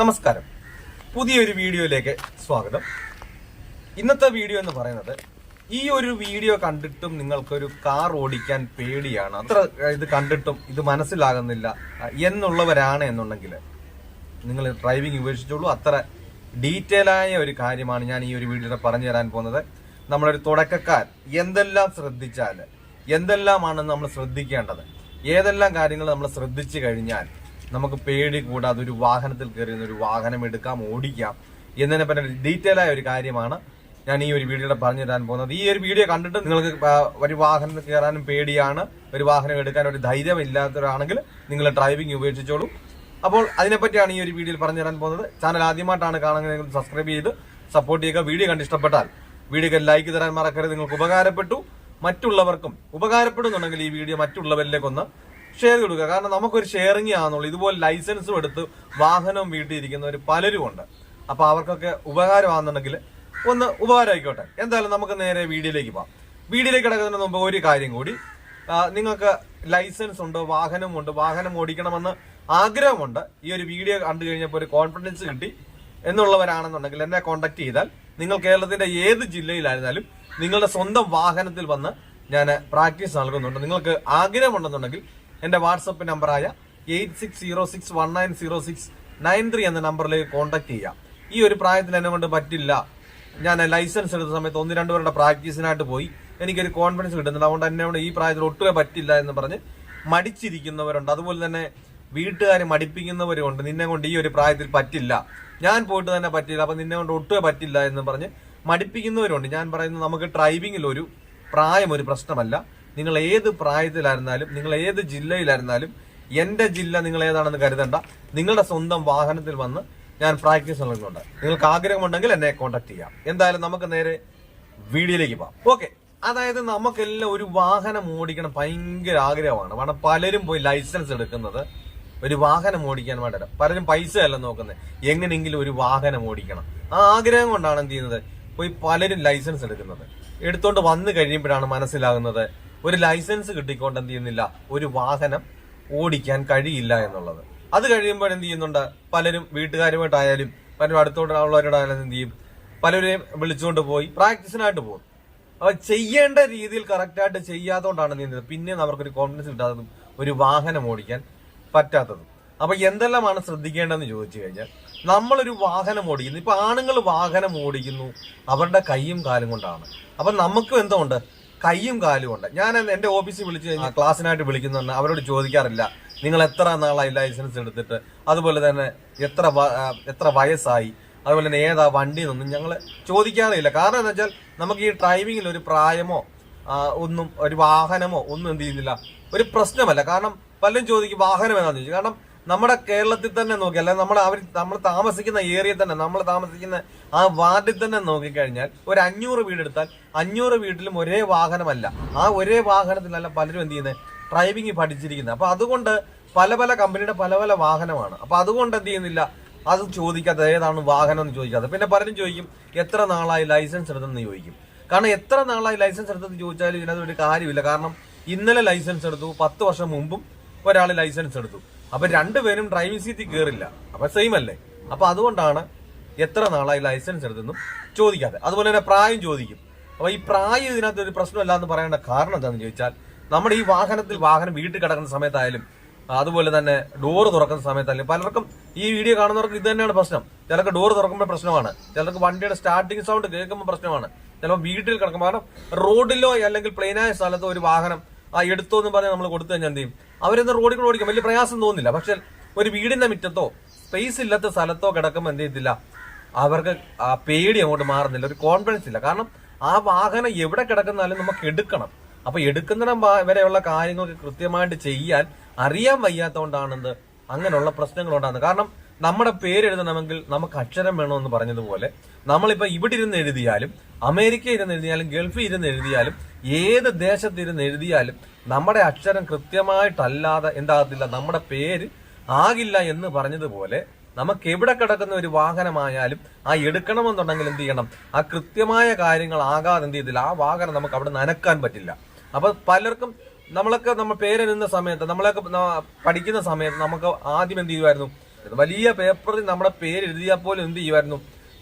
നമസ്കാരം. പുതിയൊരു വീഡിയോയിലേക്ക് സ്വാഗതം. ഇന്നത്തെ വീഡിയോ എന്ന് പറയുന്നത് ഈ ഒരു വീഡിയോ കണ്ടിട്ടും നിങ്ങൾക്കൊരു കാർ ഓടിക്കാൻ പേടിയാണ്. അത്ര ഇത് കണ്ടിട്ടും ഇത് മനസ്സിലാകുന്നില്ല എന്നുള്ളവരാണ് എന്നുണ്ടെങ്കിൽ നിങ്ങൾ ഡ്രൈവിംഗ് ഉപേക്ഷിച്ചോളൂ. അത്ര ഡീറ്റെയിൽ ആയ ഒരു കാര്യമാണ് ഞാൻ ഈ ഒരു വീഡിയോയിൽ പറഞ്ഞു തരാൻ പോകുന്നത്. നമ്മളൊരു തുടക്കക്കാർ എന്തെല്ലാം ശ്രദ്ധിച്ചാൽ എന്തെല്ലാമാണ് നമ്മൾ ശ്രദ്ധിക്കേണ്ടത് ഏതെല്ലാം കാര്യങ്ങൾ നമ്മൾ ശ്രദ്ധിച്ചു കഴിഞ്ഞാൽ നമുക്ക് പേടി കൂടാതെ ഒരു വാഹനത്തിൽ കയറി ഒരു വാഹനം എടുക്കാം ഓടിക്കാം എന്നതിനെ പറ്റി ഡീറ്റെയിൽ ആയ ഒരു കാര്യമാണ് ഞാൻ ഈ ഒരു വീഡിയോയുടെ പറഞ്ഞു തരാൻ പോകുന്നത്. ഈ ഒരു വീഡിയോ കണ്ടിട്ട് നിങ്ങൾക്ക് ഒരു വാഹനത്തിൽ കയറാനും പേടിയാണ് ഒരു വാഹനം എടുക്കാൻ ഒരു ധൈര്യം ഇല്ലാത്തവരാണെങ്കിൽ നിങ്ങൾ ഡ്രൈവിംഗ് ഉപേക്ഷിച്ചോളൂ. അപ്പോൾ അതിനെപ്പറ്റിയാണ് ഈ ഒരു വീഡിയോയിൽ പറഞ്ഞു തരാൻ പോകുന്നത്. ചാനൽ ആദ്യമായിട്ടാണ് കാണുന്നത് സബ്സ്ക്രൈബ് ചെയ്ത് സപ്പോർട്ട് ചെയ്യുക. വീഡിയോ കണ്ട് ഇഷ്ടപ്പെട്ടാൽ വീഡിയോക്ക് ലൈക്ക് തരാൻ മറക്കരുത്. നിങ്ങൾക്ക് ഉപകാരപ്പെട്ടു. മറ്റുള്ളവർക്കും ഉപകാരപ്പെടുന്നുണ്ടെങ്കിൽ ഈ വീഡിയോ മറ്റുള്ളവരിലേക്ക് ഒന്ന് ഷെയർ കൊടുക്കുക. കാരണം നമുക്കൊരു ഷെയറിംഗ് ആണെന്നുള്ളൂ. ഇതുപോലെ ലൈസൻസും എടുത്ത് വാഹനവും വീട്ടിൽ ഇരിക്കുന്നവർ പലരും ഉണ്ട്. അപ്പൊ അവർക്കൊക്കെ ഉപകാരമാണെന്നുണ്ടെങ്കിൽ ഒന്ന് ഉപകാരമായിക്കോട്ടെ. എന്തായാലും നമുക്ക് നേരെ വീഡിയോയിലേക്ക് പോകാം വീഡിയോയിലേക്ക് കിടക്കുന്നതിന് മുമ്പ് ഒരു കാര്യം കൂടി. നിങ്ങൾക്ക് ലൈസൻസ് ഉണ്ട് വാഹനമുണ്ട് വാഹനം ഓടിക്കണമെന്ന് ആഗ്രഹമുണ്ട്. ഈ ഒരു വീഡിയോ കണ്ടു കഴിഞ്ഞപ്പോൾ ഒരു കോൺഫിഡൻസ് കിട്ടി എന്നുള്ളവരാണെന്നുണ്ടെങ്കിൽ എന്നെ കോൺടാക്ട് ചെയ്താൽ നിങ്ങൾ കേരളത്തിന്റെ ഏത് ജില്ലയിലായിരുന്നാലും നിങ്ങളുടെ സ്വന്തം വാഹനത്തിൽ വന്ന് ഞാൻ പ്രാക്ടീസ് നൽകുന്നുണ്ട്. നിങ്ങൾക്ക് ആഗ്രഹമുണ്ടെന്നുണ്ടെങ്കിൽ എന്റെ വാട്സപ്പ് നമ്പറായ eight six zero six one nine zero six nine three എന്ന നമ്പറിലേക്ക് കോൺടാക്ട് ചെയ്യാം. ഈ ഒരു പ്രായത്തിൽ എന്നെ കൊണ്ട് പറ്റില്ല. ഞാൻ ലൈസൻസ് എടുത്ത സമയത്ത് ഒന്ന് രണ്ട് പേരുടെ പ്രാക്ടീസിനായിട്ട് പോയി. എനിക്കൊരു കോൺഫിഡൻസ് കിട്ടുന്നുണ്ട്. അതുകൊണ്ട് എന്നെ കൊണ്ട് ഈ പ്രായത്തിൽ ഒട്ടുമേ പറ്റില്ല എന്ന് പറഞ്ഞ് മടിച്ചിരിക്കുന്നവരുണ്ട്. അതുപോലെ തന്നെ വീട്ടുകാരെ മടിപ്പിക്കുന്നവരുണ്ട് നിന്നെ കൊണ്ട് ഈ ഒരു പ്രായത്തിൽ പറ്റില്ല. ഞാൻ പോയിട്ട് തന്നെ പറ്റില്ല. അപ്പം നിന്നെ കൊണ്ട് ഒട്ടുമേ പറ്റില്ല എന്ന് പറഞ്ഞ് മടിപ്പിക്കുന്നവരുണ്ട്. ഞാൻ പറയുന്നത് നമുക്ക് ഡ്രൈവിംഗിൽ ഒരു പ്രായം ഒരു പ്രശ്നമല്ല. നിങ്ങൾ ഏത് പ്രായത്തിലായിരുന്നാലും നിങ്ങൾ ഏത് ജില്ലയിലായിരുന്നാലും എന്റെ ജില്ല നിങ്ങൾ ഏതാണെന്ന് കരുതണ്ട. നിങ്ങളുടെ സ്വന്തം വാഹനത്തിൽ വന്ന് ഞാൻ പ്രാക്ടീസ് നൽകുന്നുണ്ട്. നിങ്ങൾക്ക് ആഗ്രഹമുണ്ടെങ്കിൽ എന്നെ കോൺടാക്ട് ചെയ്യാം. എന്തായാലും നമുക്ക് നേരെ വീഡിയോയിലേക്ക് പോവാം ഓക്കെ അതായത് നമുക്കെല്ലാം ഒരു വാഹനം ഓടിക്കണം ഭയങ്കര ആഗ്രഹമാണ്. കാരണം പലരും പോയി ലൈസൻസ് എടുക്കുന്നത് ഒരു വാഹനം ഓടിക്കാൻ വേണ്ടി പലരും പൈസ അല്ല നോക്കുന്നത്. എങ്ങനെയെങ്കിലും ഒരു വാഹനം ഓടിക്കണം. ആ ആഗ്രഹം കൊണ്ടാണ് എന്ത് ചെയ്യുന്നത്? പോയി പലരും ലൈസൻസ് എടുക്കുന്നത്. എടുത്തോണ്ട് വന്നു കഴിയുമ്പോഴാണ് മനസ്സിലാകുന്നത് ഒരു ലൈസൻസ് കിട്ടിക്കൊണ്ട് എന്ത് ചെയ്യുന്നില്ല ഒരു വാഹനം ഓടിക്കാൻ കഴിയില്ല എന്നുള്ളത്. അത് കഴിയുമ്പോൾ എന്ത് ചെയ്യുന്നുണ്ട്? പലരും വീട്ടുകാരുമായിട്ടായാലും പലരും അടുത്തോട്ടുള്ളവരോടായാലും എന്ത് ചെയ്യും? പലരെയും വിളിച്ചുകൊണ്ട് പോയി പ്രാക്ടീസിനായിട്ട് പോകും. അപ്പൊ ചെയ്യേണ്ട രീതിയിൽ കറക്റ്റായിട്ട് ചെയ്യാത്തതുകൊണ്ടാണ് എന്ത് ചെയ്യുന്നത്? പിന്നെ അവർക്കൊരു കോൺഫിഡൻസ് കിട്ടാത്തതും ഒരു വാഹനം ഓടിക്കാൻ പറ്റാത്തതും. അപ്പൊ എന്തെല്ലാമാണ് ശ്രദ്ധിക്കേണ്ടതെന്ന് ചോദിച്ചു കഴിഞ്ഞാൽ നമ്മളൊരു വാഹനം ഓടിക്കുന്നു. ഇപ്പൊ ആണുങ്ങൾ വാഹനം ഓടിക്കുന്നു അവരുടെ കൈയും കാലും കൊണ്ടാണ്. അപ്പൊ നമുക്കും എന്തുകൊണ്ട് കൈയും കാലും ഉണ്ട്. ഞാൻ എന്റെ ഓഫീസിൽ വിളിച്ചു കഴിഞ്ഞാൽ ക്ലാസ്സിനായിട്ട് വിളിക്കുന്നുണ്ട് അവരോട് ചോദിക്കാറില്ല. നിങ്ങൾ എത്ര നാളായി ലൈസൻസ് എടുത്തിട്ട്? അതുപോലെ തന്നെ എത്ര എത്ര വയസ്സായി? അതുപോലെ തന്നെ ഏതാ വണ്ടി എന്നൊന്നും ഞങ്ങൾ ചോദിക്കാറില്ല. കാരണം എന്താ വെച്ചാൽ നമുക്ക് ഈ ഡ്രൈവിങ്ങിൽ ഒരു പ്രായമോ ഒന്നും ഒരു വാഹനമോ ഒന്നും എന്ത് ചെയ്യുന്നില്ല. ഒരു പ്രശ്നമല്ല. കാരണം പലരും ചോദിക്കും വാഹനം എന്താണെന്ന് ചോദിച്ചു കാരണം നമ്മുടെ കേരളത്തിൽ തന്നെ നോക്കി അല്ലെ നമ്മൾ അവർ നമ്മൾ താമസിക്കുന്ന ഏരിയ തന്നെ നമ്മൾ താമസിക്കുന്ന ആ വാർഡിൽ തന്നെ നോക്കിക്കഴിഞ്ഞാൽ ഒരു അഞ്ഞൂറ് വീടെടുത്താൽ അഞ്ഞൂറ് വീട്ടിലും ഒരേ വാഹനമല്ല. ആ ഒരേ വാഹനത്തിലല്ല പലരും എന്ത് ചെയ്യുന്നത് ഡ്രൈവിംഗ് പഠിച്ചിരിക്കുന്നത്. അപ്പൊ അതുകൊണ്ട് പല പല കമ്പനിയുടെ പല പല വാഹനമാണ്. അപ്പൊ അതുകൊണ്ട് എന്ത് ചെയ്യുന്നില്ല? അത് ചോദിക്കാത്ത ഏതാണ് വാഹനം എന്ന് ചോദിക്കാതെ. പിന്നെ പലരും ചോദിക്കും എത്ര നാളായി ലൈസൻസ് എടുത്തെന്ന്? ചോദിക്കും. കാരണം എത്ര നാളായി ലൈസൻസ് എടുത്തെന്ന് ചോദിച്ചാലും ഇതിനകത്ത് ഒരു കാര്യമില്ല. കാരണം ഇന്നലെ ലൈസൻസ് എടുത്തു പത്ത് വർഷം മുമ്പും ഒരാൾ ലൈസൻസ് എടുത്തു. അപ്പൊ രണ്ടുപേരും ഡ്രൈവിംഗ് സീറ്റിൽ കയറില്ല അപ്പൊ സെയിം അല്ലേ? അപ്പൊ അതുകൊണ്ടാണ് എത്ര നാളായി ലൈസൻസ് എടുത്തെന്നും ചോദിക്കാതെ. അതുപോലെ തന്നെ പ്രായം ചോദിക്കും. അപ്പൊ ഈ പ്രായം ഇതിനകത്ത് ഒരു പ്രശ്നമല്ല എന്ന് പറയേണ്ട കാരണം എന്താണെന്ന് ചോദിച്ചാൽ നമ്മുടെ ഈ വാഹനത്തിൽ വാഹനം വീട്ടിൽ കിടക്കുന്ന സമയത്തായാലും അതുപോലെ തന്നെ ഡോറ് തുറക്കുന്ന സമയത്തായാലും പലർക്കും ഈ വീഡിയോ കാണുന്നവർക്ക് ഇത് തന്നെയാണ് പ്രശ്നം. ചിലർക്ക് ഡോറ് തുറക്കുമ്പോൾ പ്രശ്നമാണ്. ചിലർക്ക് വണ്ടിയുടെ സ്റ്റാർട്ടിംഗ് സൗണ്ട് കേൾക്കുമ്പോൾ പ്രശ്നമാണ്. ചിലപ്പോൾ വീട്ടിൽ കിടക്കുമ്പോൾ കാരണം റോഡിലോ അല്ലെങ്കിൽ പ്ലെയിനായ സ്ഥലത്തോ ഒരു വാഹനം ആ എടുത്തോ എന്ന് പറഞ്ഞ് നമ്മൾ കൊടുത്തു കഴിഞ്ഞാൽ എന്ത് ചെയ്യും? അവരെന്ന് റോഡിൽ കൂടെ ഓടിക്കും. വലിയ പ്രയാസം തോന്നില്ല പക്ഷെ ഒരു വീടിന്റെ മുറ്റത്തോ സ്പേസ് ഇല്ലാത്ത സ്ഥലത്തോ കിടക്കുമ്പോൾ എന്ത് ചെയ്തില്ല അവർക്ക് ആ പേടി അങ്ങോട്ട് മാറുന്നില്ല. ഒരു കോൺഫിഡൻസ് ഇല്ല. കാരണം ആ വാഹനം എവിടെ കിടക്കുന്നാലും നമുക്ക് എടുക്കണം. അപ്പൊ എടുക്കുന്നിടം വരെയുള്ള കാര്യങ്ങൾക്ക് കൃത്യമായിട്ട് ചെയ്യാൻ അറിയാൻ വയ്യാത്തതുകൊണ്ടാണെന്ത് അങ്ങനെയുള്ള പ്രശ്നങ്ങൾ ഉണ്ടാകുന്നത് കാരണം നമ്മുടെ പേരെഴുതണമെങ്കിൽ നമുക്ക് അക്ഷരം വേണമെന്ന് പറഞ്ഞതുപോലെ നമ്മളിപ്പോൾ ഇവിടെ ഇരുന്ന് എഴുതിയാലും അമേരിക്ക ഇരുന്ന് എഴുതിയാലും ഗൾഫിൽ ഇരുന്ന് എഴുതിയാലും ഏത് ദേശത്ത് ഇരുന്ന് എഴുതിയാലും നമ്മുടെ അക്ഷരം കൃത്യമായിട്ടല്ലാതെ എന്താകത്തില്ല നമ്മുടെ പേര് ആകില്ല എന്ന് പറഞ്ഞതുപോലെ നമുക്ക് എവിടെ കിടക്കുന്ന ഒരു വാഹനമായാലും ആ എടുക്കണമെന്നുണ്ടെങ്കിൽ എന്ത് ചെയ്യണം? ആ കൃത്യമായ കാര്യങ്ങൾ ആകാതെ എന്ത് ചെയ്തില്ല. ആ വാഹനം നമുക്ക് അവിടെ നനക്കാൻ പറ്റില്ല. അപ്പൊ പലർക്കും നമ്മളൊക്കെ നമ്മൾ പേരെഴുതുന്ന സമയത്ത് നമ്മളൊക്കെ പഠിക്കുന്ന സമയത്ത് നമുക്ക് ആദ്യം എന്ത് ചെയ്യുമായിരുന്നു? വലിയ പേപ്പറിൽ നമ്മുടെ പേര് എഴുതിയാൽ പോലും എന്ത് ചെയ്യുമായിരുന്നു?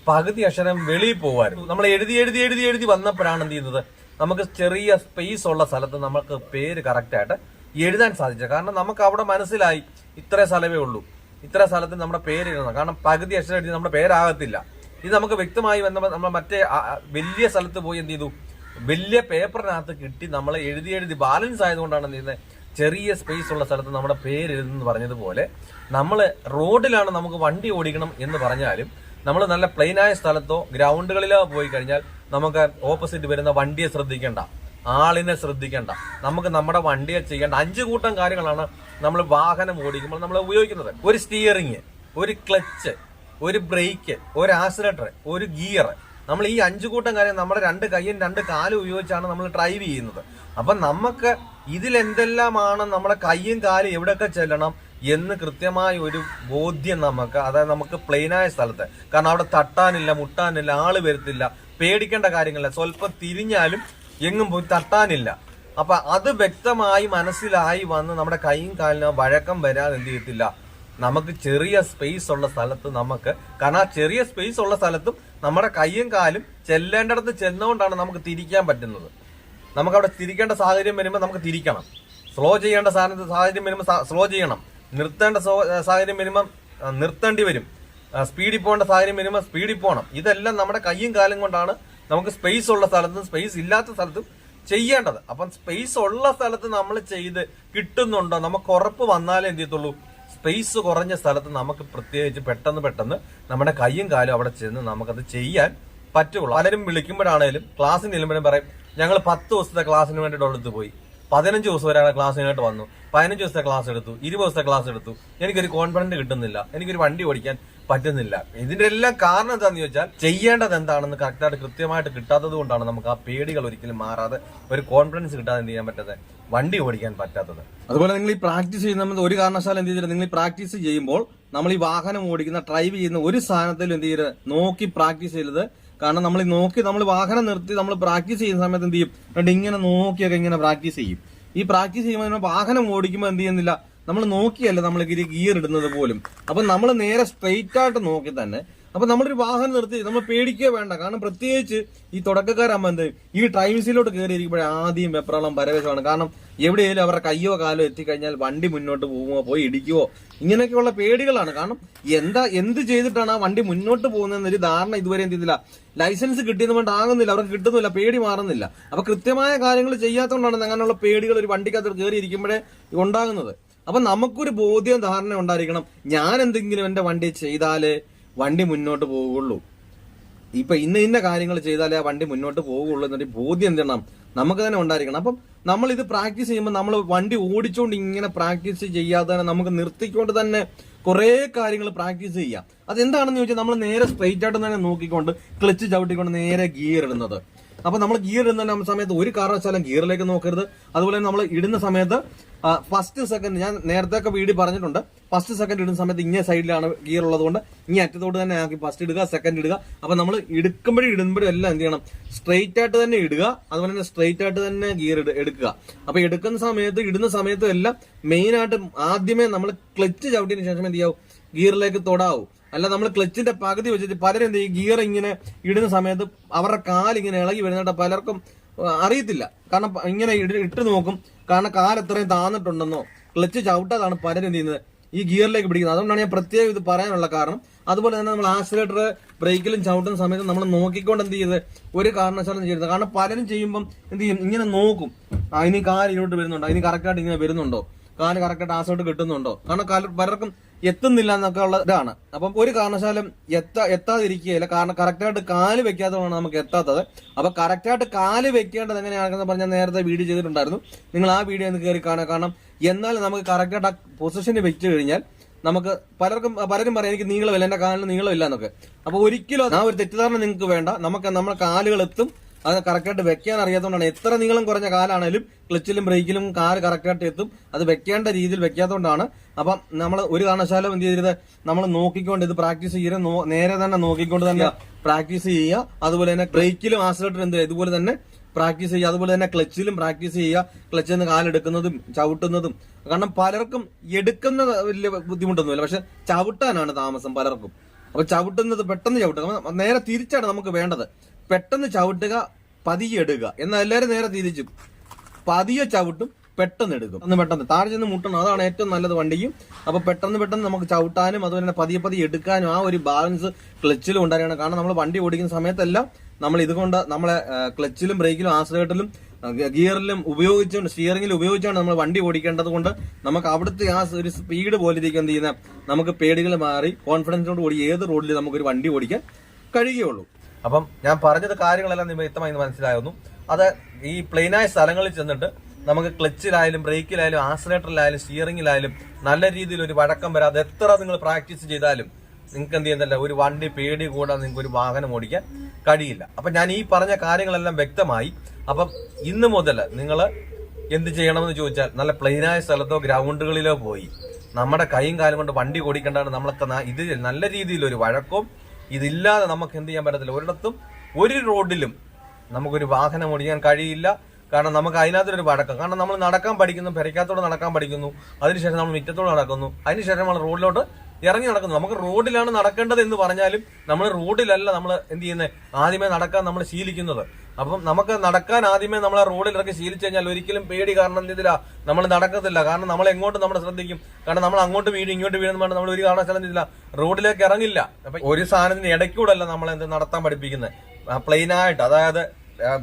പകുതി അക്ഷരം വെളിയിൽ പോകുമായിരുന്നു നമ്മൾ എഴുതി എഴുതി എഴുതി എഴുതി വന്നപ്പോഴാണ് എന്ത് ചെയ്യുന്നത്? നമുക്ക് ചെറിയ സ്പേസ് ഉള്ള സ്ഥലത്ത് നമുക്ക് പേര് കറക്റ്റായിട്ട് എഴുതാൻ സാധിച്ചത് കാരണം നമുക്ക് അവിടെ മനസ്സിലായി ഇത്ര സ്ഥലമേ ഉള്ളൂ. ഇത്ര സ്ഥലത്ത് നമ്മുടെ പേര് എഴുതണം. കാരണം പകുതി അക്ഷരം എഴുതി നമ്മുടെ പേരാകത്തില്ല. ഇത് നമുക്ക് വ്യക്തമായി വന്നപ്പോൾ നമ്മൾ മറ്റേ വലിയ സ്ഥലത്ത് പോയി എന്ത് ചെയ്തു? വലിയ പേപ്പറിനകത്ത് കിട്ടി നമ്മൾ എഴുതി എഴുതി ബാലൻസ് ആയതുകൊണ്ടാണ് എന്ത് ചെറിയ സ്പേസ് ഉള്ള സ്ഥലത്ത് നമ്മുടെ പേര് എഴുതുന്നു പറഞ്ഞതുപോലെ നമ്മൾ റോഡിലാണ് നമുക്ക് വണ്ടി ഓടിക്കണം എന്ന് പറഞ്ഞാലും നമ്മൾ നല്ല പ്ലെയിനായ സ്ഥലത്തോ ഗ്രൗണ്ടുകളിലോ പോയി കഴിഞ്ഞാൽ നമുക്ക് ഓപ്പോസിറ്റ് വരുന്ന വണ്ടിയെ ശ്രദ്ധിക്കേണ്ട. ആളിനെ ശ്രദ്ധിക്കേണ്ട. നമുക്ക് നമ്മുടെ വണ്ടിയെ ചെയ്യേണ്ട. അഞ്ച് കൂട്ടം കാര്യങ്ങളാണ് നമ്മൾ വാഹനം ഓടിക്കുമ്പോൾ നമ്മൾ ഉപയോഗിക്കുന്നത്. ഒരു സ്റ്റിയറിങ് ഒരു ക്ലച്ച് ഒരു ബ്രേക്ക് ഒരു ആക്സിലേറ്റർ ഒരു ഗിയർ നമ്മൾ ഈ അഞ്ചു കൂട്ടം കാര്യം നമ്മുടെ രണ്ട് കൈയും രണ്ട് കാലും ഉപയോഗിച്ചാണ് നമ്മൾ ഡ്രൈവ് ചെയ്യുന്നത്. അപ്പം നമുക്ക് ഇതിലെന്തെല്ലാമാണ് നമ്മുടെ കൈയും കാലും എവിടെയൊക്കെ ചെല്ലണം? എന്ന് കൃത്യമായ ഒരു ബോധ്യം നമുക്ക് അതായത് നമുക്ക് പ്ലെയിനായ സ്ഥലത്ത്. കാരണം അവിടെ തട്ടാനില്ല മുട്ടാനില്ല ആൾ വരത്തില്ല പേടിക്കേണ്ട കാര്യങ്ങളില്ല. സ്വല്പം തിരിഞ്ഞാലും എങ്ങും പോയി തട്ടാനില്ല. അപ്പൊ അത് വ്യക്തമായി മനസ്സിലായി വന്ന് നമ്മുടെ കൈയും കാലിനും വഴക്കം വരാതെ എന്ത് ചെയ്യത്തില്ല. നമുക്ക് ചെറിയ സ്പേസ് ഉള്ള സ്ഥലത്ത് നമുക്ക് കാരണം ആ ചെറിയ സ്പേസ് ഉള്ള സ്ഥലത്തും നമ്മുടെ കൈയും കാലും ചെല്ലേണ്ടടത്ത് ചെന്നുകൊണ്ടാണ് നമുക്ക് തിരിക്കാൻ പറ്റുന്നത്. നമുക്ക് അവിടെ തിരിക്കേണ്ട സാഹചര്യം വരുമ്പോൾ നമുക്ക് തിരിക്കണം. സ്ലോ ചെയ്യേണ്ട സാഹചര്യം വരുമ്പോൾ സ്ലോ ചെയ്യണം. നിർത്തേണ്ട സാഹചര്യം മിനിമം നിർത്തേണ്ടി വരും. സ്പീഡിൽ പോകേണ്ട സാഹചര്യം വരുമ്പോൾ സ്പീഡിൽ പോകണം. ഇതെല്ലാം നമ്മുടെ കൈയും കാലും കൊണ്ടാണ് നമുക്ക് സ്പേസ് ഉള്ള സ്ഥലത്തും സ്പേസ് ഇല്ലാത്ത സ്ഥലത്തും ചെയ്യേണ്ടത്. അപ്പം സ്പേസ് ഉള്ള സ്ഥലത്ത് നമ്മൾ ചെയ്ത് കിട്ടുന്നുണ്ടോ? നമുക്ക് ഉറപ്പ് വന്നാലേ എന്ത് ചെയ്യത്തുള്ളൂ? സ്പേസ് കുറഞ്ഞ സ്ഥലത്ത് നമുക്ക് പ്രത്യേകിച്ച് പെട്ടെന്ന് പെട്ടെന്ന് നമ്മുടെ കൈയും കാലും അവിടെ ചെന്ന് നമുക്കത് ചെയ്യാൻ പറ്റുള്ളൂ. പലരും വിളിക്കുമ്പോഴാണേലും ക്ലാസ്സിന് ചെല്ലുമ്പോഴും പറയും ഞങ്ങൾ പത്ത് ദിവസത്തെ ക്ലാസ്സിന് വേണ്ടിയിട്ട് അടുത്ത് പോയി. പതിനഞ്ച് ദിവസം ഒരാളെ ക്ലാസ്സിനായിട്ട് വന്നു. പതിനഞ്ച് ദിവസത്തെ ക്ലാസ് എടുത്തു. ഇരുപത് ദിവസത്തെ ക്ലാസ് എടുത്തു. എനിക്കൊരു കോൺഫിഡന്റ് കിട്ടുന്നില്ല. എനിക്കൊരു വണ്ടി ഓടിക്കാൻ പറ്റുന്നില്ല. ഇതിന്റെ എല്ലാം കാരണം എന്താണെന്ന് ചോദിച്ചാൽ ചെയ്യേണ്ടത് എന്താണെന്ന് കറക്റ്റായിട്ട് കൃത്യമായിട്ട് കിട്ടാത്തത് കൊണ്ടാണ് നമുക്ക് ആ പേടികൾ ഒരിക്കലും മാറാതെ ഒരു കോൺഫിഡൻസ് കിട്ടാതെ എന്ത് ചെയ്യാൻ പറ്റാതെ വണ്ടി ഓടിക്കാൻ പറ്റാത്തത്. അതുപോലെ നിങ്ങൾ ഈ പ്രാക്ടീസ് ചെയ്യുന്ന ഒരു കാരണവശാലും എന്ത് ചെയ്തിട്ട് നിങ്ങൾ ഈ പ്രാക്ടീസ് ചെയ്യുമ്പോൾ നമ്മൾ ഈ വാഹനം ഓടിക്കുന്ന ഡ്രൈവ് ചെയ്യുന്ന ഒരു സാധനത്തിലും എന്ത് ചെയ്യരുത്. നോക്കി പ്രാക്ടീസ് ചെയ്യരുത്. കാരണം നമ്മൾ നോക്കി നമ്മൾ വാഹനം നിർത്തി നമ്മൾ പ്രാക്ടീസ് ചെയ്യുന്ന സമയത്ത് എന്ത് ചെയ്യും? രണ്ട് ഇങ്ങനെ നോക്കിയൊക്കെ ഇങ്ങനെ പ്രാക്ടീസ് ചെയ്യും. ഈ പ്രാക്ടീസ് ചെയ്യുമ്പോൾ വാഹനം ഓടിക്കുമ്പോൾ എന്ത് ചെയ്യുന്നില്ല? നമ്മൾ നോക്കിയല്ല നമ്മൾ ഗിയർ ഇടുന്നത് പോലും. അപ്പൊ നമ്മൾ നേരെ സ്ട്രെയിറ്റ് ആയിട്ട് നോക്കി തന്നെ അപ്പൊ നമ്മളൊരു വാഹനം നിർത്തി നമ്മൾ പേടിക്കുക വേണ്ട. കാരണം പ്രത്യേകിച്ച് ഈ തുടക്കക്കാരാകുമ്പോൾ എന്ത്? ഈ ടൈംസിലോട്ട് കയറിയിരിക്കുമ്പോഴേ ആദ്യം വെപ്രാളം പരവേശമാണ്. കാരണം എവിടെയെങ്കിലും അവരുടെ കയ്യോ കാലോ എത്തിക്കഴിഞ്ഞാൽ വണ്ടി മുന്നോട്ട് പോകുമോ പോയി ഇടിക്കുവോ ഇങ്ങനെയൊക്കെയുള്ള പേടികളാണ്. കാരണം എന്താ എന്ത് ചെയ്തിട്ടാണ് ആ വണ്ടി മുന്നോട്ട് പോകുന്നതെന്നൊരു ധാരണ ഇതുവരെ എന്ത് ചെയ്തില്ല. ലൈസൻസ് കിട്ടിയെന്ന് കൊണ്ട് ആകുന്നില്ല. അവർക്ക് കിട്ടുന്നില്ല പേടി മാറുന്നില്ല. അപ്പൊ കൃത്യമായ കാര്യങ്ങൾ ചെയ്യാത്തതുകൊണ്ടാണ് അങ്ങനെയുള്ള പേടികൾ ഒരു വണ്ടിക്കകത്ത് കയറി ഇരിക്കുമ്പോഴേ ഉണ്ടാകുന്നത്. അപ്പൊ നമുക്കൊരു ബോധ്യം ധാരണ ഉണ്ടായിരിക്കണം. ഞാൻ എന്തെങ്കിലും എന്റെ വണ്ടി ചെയ്താലേ വണ്ടി മുന്നോട്ട് പോവുകയുള്ളൂ. ഇപ്പൊ ഇന്ന ഇന്ന കാര്യങ്ങൾ ചെയ്താലേ ആ വണ്ടി മുന്നോട്ട് പോവുകയുള്ളൂ എന്നൊരു ബോധ്യം എന്ത് ചെയ്യണം? നമുക്ക് തന്നെ ഉണ്ടായിരിക്കണം. അപ്പം നമ്മൾ ഇത് പ്രാക്ടീസ് ചെയ്യുമ്പോൾ നമ്മൾ വണ്ടി ഓടിച്ചുകൊണ്ട് ഇങ്ങനെ പ്രാക്ടീസ് ചെയ്യാതെ തന്നെ നമുക്ക് നിർത്തിക്കൊണ്ട് തന്നെ കുറേ കാര്യങ്ങൾ പ്രാക്ടീസ് ചെയ്യാം. അതെന്താണെന്ന് ചോദിച്ചാൽ നമ്മൾ നേരെ സ്ട്രെയിറ്റ് ആയിട്ട് തന്നെ നോക്കിക്കൊണ്ട് ക്ലച്ച് ചവിട്ടിക്കൊണ്ട് നേരെ ഗിയർ ഇടുന്നത്. അപ്പൊ നമ്മൾ ഗിയർ ഇടുന്ന സമയത്ത് ഒരു കാരണവശാലും ഗിയറിലേക്ക് നോക്കരുത്. അതുപോലെ നമ്മൾ ഇടുന്ന സമയത്ത് ഫസ്റ്റ് സെക്കൻഡ് ഞാൻ നേരത്തെ ഒക്കെ വീഡിയോ പറഞ്ഞിട്ടുണ്ട്. ഫസ്റ്റ് സെക്കൻഡ് ഇടുന്ന സമയത്ത് ഇങ്ങനെ സൈഡിലാണ് ഗിയർ ഉള്ളതുകൊണ്ട് ഇനി അറ്റത്തോട്ട് തന്നെ ആക്കി ഫസ്റ്റ് ഇടുക സെക്കൻഡ് ഇടുക. അപ്പൊ നമ്മൾ എടുക്കുമ്പോഴും ഇടുമ്പോഴും എല്ലാം എന്ത് ചെയ്യണം? സ്ട്രെയിറ്റ് ആയിട്ട് തന്നെ ഇടുക. അതുപോലെ തന്നെ സ്ട്രെയിറ്റ് ആയിട്ട് തന്നെ ഗിയർ എടുക്കുക. അപ്പൊ എടുക്കുന്ന സമയത്ത് ഇടുന്ന സമയത്തും എല്ലാം മെയിൻ ആയിട്ട് ആദ്യമേ നമ്മൾ ക്ലച്ച് ചവിട്ടിയതിനു ശേഷം എന്ത് ചെയ്യാവും? ഗിയറിലേക്ക് തൊടാവും. അല്ല നമ്മൾ ക്ലച്ചിന്റെ പകുതി വെച്ചിട്ട് പലരും എന്ത് ചെയ്യും? ഗിയർ ഇങ്ങനെ ഇടുന്ന സമയത്ത് അവരുടെ കാലിങ്ങനെ ഇളകി വരുന്നിട്ട് പലർക്കും അറിയത്തില്ല. കാരണം ഇങ്ങനെ ഇട്ട് നോക്കും. കാരണം കാൽ എത്രയും താന്നിട്ടുണ്ടെന്നോ ക്ലച്ച് ചവിട്ടാതാണ് പലരും ചെയ്യുന്നത് ഈ ഗിയറിലേക്ക് പിടിക്കുന്നത്. അതുകൊണ്ടാണ് ഞാൻ പ്രത്യേകം ഇത് പറയാനുള്ള കാരണം. അതുപോലെ തന്നെ നമ്മൾ ആക്സിലേറ്റർ ബ്രേക്കിലും ചവിട്ടുന്ന സമയത്ത് നമ്മൾ നോക്കിക്കൊണ്ട് എന്ത് ചെയ്ത് ഒരു കാരണവശാലും ചെയ്യരുത്. കാരണം പലരും ചെയ്യുമ്പം എന്ത് ചെയ്യും? ഇങ്ങനെ നോക്കും. കാൽ ഇങ്ങോട്ട് വരുന്നുണ്ടോ? ഇനി കറക്റ്റായിട്ട് ഇങ്ങനെ വരുന്നുണ്ടോ? കാൽ കറക്റ്റായിട്ട് ആസോട്ട് കിട്ടുന്നുണ്ടോ? കാരണം പലർക്കും എത്തുന്നില്ല എന്നൊക്കെ ഉള്ള ഇതാണ്. അപ്പം ഒരു കാരണവശാലും എത്താ എത്താതിരിക്കുകയില്ല. കാരണം കറക്റ്റായിട്ട് കാൽ വെക്കാത്തതാണ് നമുക്ക് എത്താത്തത്. അപ്പൊ കറക്റ്റായിട്ട് കാൽ വെക്കേണ്ടത് എങ്ങനെയാണെന്ന് പറഞ്ഞാൽ നേരത്തെ വീഡിയോ ചെയ്തിട്ടുണ്ടായിരുന്നു. നിങ്ങൾ ആ വീഡിയോ ഒന്ന് കയറി കാണാം കാരണം എന്നാൽ നമുക്ക് കറക്റ്റായിട്ട് ആ പൊസിഷന് വെച്ച് കഴിഞ്ഞാൽ നമുക്ക് പലർക്കും പലരും പറയാം എനിക്ക് നീളമില്ല. എന്റെ കാലിന് നീളമില്ല എന്നൊക്കെ. അപ്പൊ ഒരിക്കലും ആ ഒരു തെറ്റിദ്ധാരണ നിങ്ങൾക്ക് വേണ്ട. നമുക്ക് നമ്മുടെ കാലുകൾ എത്തും അത് കറക്റ്റായിട്ട് വെക്കാൻ അറിയാത്തതുകൊണ്ടാണ് എത്ര നീളം കുറഞ്ഞ കാലാണേലും ക്ലച്ചിലും ബ്രേക്കിലും കാർ കറക്റ്റായിട്ട് എത്തും. അത് വെക്കേണ്ട രീതിയിൽ വെക്കാത്തതുകൊണ്ടാണ് അപ്പം നമ്മൾ ഒരു കാരണവശാലും എന്ത് ചെയ്യരുത്? നമ്മൾ നോക്കിക്കൊണ്ട് ഇത് പ്രാക്ടീസ് ചെയ്യരുത്. നേരെ തന്നെ നോക്കിക്കൊണ്ട് തന്നെ പ്രാക്ടീസ് ചെയ്യുക. അതുപോലെ തന്നെ ബ്രേക്കിലും ആസിലേറ്റർ എന്ത് ഇതുപോലെ തന്നെ പ്രാക്ടീസ് ചെയ്യുക. അതുപോലെ തന്നെ ക്ലച്ചിലും പ്രാക്ടീസ് ചെയ്യുക. ക്ലച്ചിൽ നിന്ന് കാലെടുക്കുന്നതും ചവിട്ടുന്നതും. കാരണം പലർക്കും എടുക്കുന്ന വലിയ ബുദ്ധിമുട്ടൊന്നുമില്ല. പക്ഷെ ചവിട്ടാനാണ് താമസം പലർക്കും. അപ്പൊ ചവിട്ടുന്നത് പെട്ടെന്ന് ചവിട്ടുക നേരെ തിരിച്ചാണ് നമുക്ക് വേണ്ടത്. പെട്ടെന്ന് ചവിട്ടുക പതിയെ എടുക്കുക. എന്നാൽ എല്ലാവരും നേരെ തിരിച്ചു. പതിയെ ചവിട്ടും പെട്ടെന്ന് എടുക്കും. അന്ന് പെട്ടെന്ന്. താഴെ ചെന്ന് മുട്ടണം. അതാണ് ഏറ്റവും നല്ലത് വണ്ടിക്കും അപ്പൊ പെട്ടെന്ന് പെട്ടെന്ന് നമുക്ക് ചവിട്ടാനും അതുപോലെ തന്നെ പതിയെ പതിയെ എടുക്കാനും ആ ഒരു ബാലൻസ് ക്ലച്ചിലും ഉണ്ടായിരുന്നു കാരണം നമ്മൾ വണ്ടി ഓടിക്കുന്ന സമയത്തെല്ലാം നമ്മൾ ഇതുകൊണ്ട് നമ്മളെ ക്ലച്ചിലും ബ്രേക്കിലും ആശ്രയത്തിലും ഗിയറിലും ഉപയോഗിച്ചുകൊണ്ട് സ്റ്റിയറിംഗിൽ ഉപയോഗിച്ചാണ് നമ്മൾ വണ്ടി ഓടിക്കേണ്ടത് കൊണ്ട് നമുക്ക് അവിടുത്തെ ആ ഒരു സ്പീഡ് പോലെ ഇരിക്കും. ചെയ്യുന്ന? നമുക്ക് പേടികൾ മാറി കോൺഫിഡൻസോട് കൂടി ഏത് റോഡിൽ നമുക്കൊരു വണ്ടി ഓടിക്കാൻ കഴിയുകയുള്ളൂ. അപ്പം ഞാൻ പറഞ്ഞത് കാര്യങ്ങളെല്ലാം വ്യക്തമായി മനസ്സിലായിരുന്നു അത് ഈ പ്ലെയിനായ സ്ഥലങ്ങളിൽ ചെന്നിട്ട് നമുക്ക് ക്ലച്ചിലായാലും ബ്രേക്കിലായാലും ആക്സിലേറ്ററിലായാലും സ്റ്റിയറിംഗിലായാലും നല്ല രീതിയിൽ ഒരു വഴക്കം വരാതെ എത്ര നിങ്ങൾ പ്രാക്ടീസ് ചെയ്താലും നിങ്ങൾക്ക് എന്ത് ചെയ്യുന്നില്ല ഒരു വണ്ടി പേടി കൂടാതെ നിങ്ങൾക്ക് ഒരു വാഹനം ഓടിക്കാൻ കഴിയില്ല. അപ്പം ഞാൻ ഈ പറഞ്ഞ കാര്യങ്ങളെല്ലാം വ്യക്തമായി. അപ്പം ഇന്ന് മുതൽ നിങ്ങൾ എന്ത് ചെയ്യണമെന്ന് ചോദിച്ചാൽ നല്ല പ്ലെയിനായ സ്ഥലത്തോ ഗ്രൗണ്ടുകളിലോ പോയി നമ്മുടെ കൈയും കാലം കൊണ്ട് വണ്ടി ഓടിക്കേണ്ടതാണ് നമ്മളൊക്കെ ഇത് നല്ല രീതിയിൽ ഒരു വഴക്കവും ഇതില്ലാതെ നമുക്ക് എന്ത് ചെയ്യാൻ പറ്റത്തില്ല. ഒരിടത്തും ഒരു റോഡിലും നമുക്കൊരു വാഹനം ഓടിക്കാൻ കഴിയില്ല. കാരണം നമുക്ക് അതിനകത്തൊരു പഴക്കം കാരണം നമ്മൾ നടക്കാൻ പഠിക്കുന്നു പെരയ്ക്കകത്തോടെ നടക്കാൻ പഠിക്കുന്നു അതിനുശേഷം നമ്മൾ മുറ്റത്തോടെ നടക്കുന്നു അതിനുശേഷം നമ്മൾ റോഡിലോട്ട് ഇറങ്ങി നടക്കുന്നു. നമുക്ക് റോഡിലാണ് നടക്കേണ്ടത് എന്ന് പറഞ്ഞാലും നമ്മൾ റോഡിലല്ല നമ്മൾ എന്ത് ചെയ്യുന്നത്? ആദ്യമേ നടക്കാൻ നമ്മൾ ശീലിക്കുന്നത്. അപ്പം നമുക്ക് നടക്കാൻ ആദ്യമേ നമ്മൾ ആ റോഡിൽ ഇറക്കി ശീലിച്ചു കഴിഞ്ഞാൽ ഒരിക്കലും പേടി കാരണം എന്തില്ല നമ്മൾ നടക്കത്തില്ല. കാരണം നമ്മൾ എങ്ങോട്ട് നമ്മൾ ശ്രദ്ധിക്കും. കാരണം നമ്മൾ അങ്ങോട്ട് വീഴും ഇങ്ങോട്ട് വീഴുന്ന പറഞ്ഞാൽ നമ്മൾ ഒരു കാരണവശാലും ചെയ്തില്ല. റോഡിലേക്ക് ഇറങ്ങില്ല. അപ്പൊ ഒരു സാധനത്തിന് ഇടയ്ക്കൂടല്ല നമ്മൾ എന്ത് നടത്താൻ പഠിപ്പിക്കുന്നത്. പ്ലെയിനായിട്ട് അതായത്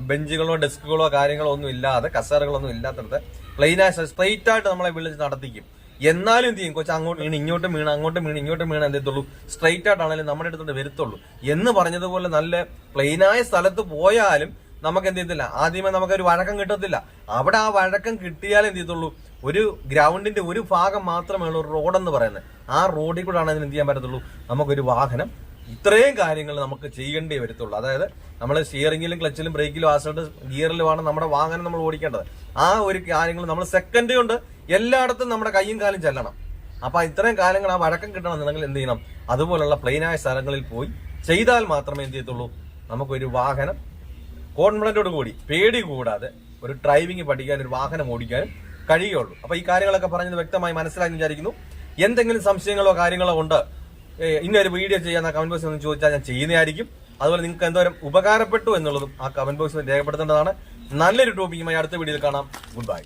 ബെഞ്ചുകളോ ഡെസ്കുകളോ കാര്യങ്ങളോ ഒന്നും ഇല്ലാതെ കസേരകളൊന്നും ഇല്ലാത്തടത്ത് പ്ലെയിൻ സ്ട്രൈറ്റ് സ്ട്രെയിറ്റ് ആയിട്ട് നമ്മളെ വിളിച്ച് നടത്തിക്കും. എന്നാലും എന്ത് ചെയ്യും? കൊച്ചു അങ്ങോട്ട് വീണ് ഇങ്ങോട്ടും വീണ് അങ്ങോട്ടും വീണ് ഇങ്ങോട്ടും വീണ് എന്തെത്തുള്ളൂ സ്ട്രെയിറ്റ് ആയിട്ടാണെങ്കിലും നമ്മുടെ അടുത്തോട്ട് വരത്തുള്ളൂ. എന്ന് പറഞ്ഞതുപോലെ നല്ല പ്ലെയിനായ സ്ഥലത്ത് പോയാലും നമുക്ക് എന്ത് ചെയ്തില്ല ആദ്യമേ നമുക്ക് ഒരു വഴക്കം കിട്ടത്തില്ല. അവിടെ ആ വഴക്കം കിട്ടിയാലേ എന്ത് ചെയ്യത്തുള്ളൂ? ഒരു ഗ്രൗണ്ടിന്റെ ഒരു ഭാഗം മാത്രമേ ഉള്ളൂ റോഡെന്ന് പറയുന്നത്. ആ റോഡിൽ കൂടെ ആണ് അതിന് എന്ത് ചെയ്യാൻ പറ്റത്തുള്ളൂ? നമുക്കൊരു വാഹനം ഇത്രയും കാര്യങ്ങൾ നമുക്ക് ചെയ്യേണ്ടി വരത്തുള്ളൂ. അതായത് നമ്മൾ സ്റ്റിയറിംഗിലും ക്ലച്ചിലും ബ്രേക്കിലും ആശ്രയിട്ട് ഗിയറിലുമാണ് നമ്മുടെ വാഹനം നമ്മൾ ഓടിക്കേണ്ടത്. ആ ഒരു കാര്യങ്ങൾ നമ്മൾ സെക്കൻഡ് കൊണ്ട് എല്ലായിടത്തും നമ്മുടെ കൈയും കാലും ചെല്ലണം. അപ്പൊ ഇത്രയും കാലങ്ങൾ ആ വഴക്കം കിട്ടണമെന്നുണ്ടെങ്കിൽ എന്ത് ചെയ്യണം? അതുപോലുള്ള പ്ലെയിനായ സ്ഥലങ്ങളിൽ പോയി ചെയ്താൽ മാത്രമേ എന്ത് ചെയ്യത്തുള്ളൂ? നമുക്കൊരു വാഹനം കോൺഫിഡന്റോട് കൂടി പേടി കൂടാതെ ഒരു ഡ്രൈവിംഗ് പഠിക്കാൻ ഒരു വാഹനം ഓടിക്കാനും കഴിയുള്ളൂ അപ്പോൾ ഈ കാര്യങ്ങളൊക്കെ പറഞ്ഞത് വ്യക്തമായി മനസ്സിലാക്കി വിചാരിക്കുന്നു. എന്തെങ്കിലും സംശയങ്ങളോ കാര്യങ്ങളോ ഉണ്ട് ഇന്നൊരു വീഡിയോ ചെയ്യാൻ കമന്റ് ബോക്സിൽ ഒന്ന് ചോദിച്ചാൽ ഞാൻ ചെയ്യുന്നതായിരിക്കും. അതുപോലെ നിങ്ങൾക്ക് എന്തോരം ഉപകാരപ്പെട്ടു എന്നുള്ളതും ആ കമന്റ് ബോക്സിൽ രേഖപ്പെടുത്തേണ്ടതാണ്. നല്ലൊരു ടോപ്പിക്കുമായി അടുത്ത വീഡിയോയിൽ കാണാം. Good bye